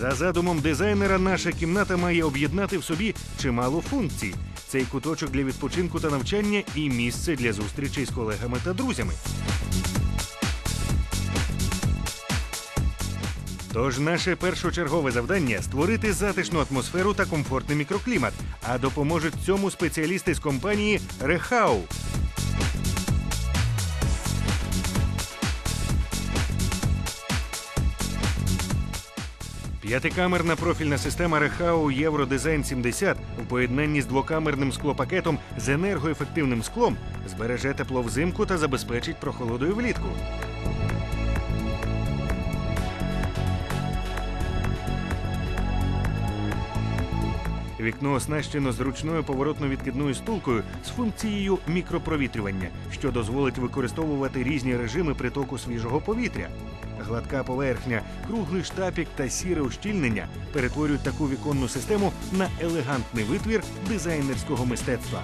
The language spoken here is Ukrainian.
За задумом дизайнера, наша кімната має об'єднати в собі чимало функцій. Цей куточок для відпочинку та навчання і місце для зустрічей з колегами та друзями. Тож наше першочергове завдання створити затишну атмосферу та комфортний мікроклімат. А допоможуть цьому спеціалісти з компанії Рехау. П'ятикамерна профільна система Рехау Євродизайн 70 у поєднанні з двокамерним склопакетом з енергоефективним склом збереже тепло взимку та забезпечить прохолодою влітку. Вікно оснащено зручною поворотно-відкидною стулкою з функцією мікропровітрювання, що дозволить використовувати різні режими притоку свіжого повітря. Гладка поверхня, круглий штапік та сіре ущільнення перетворюють таку віконну систему на елегантний витвір дизайнерського мистецтва.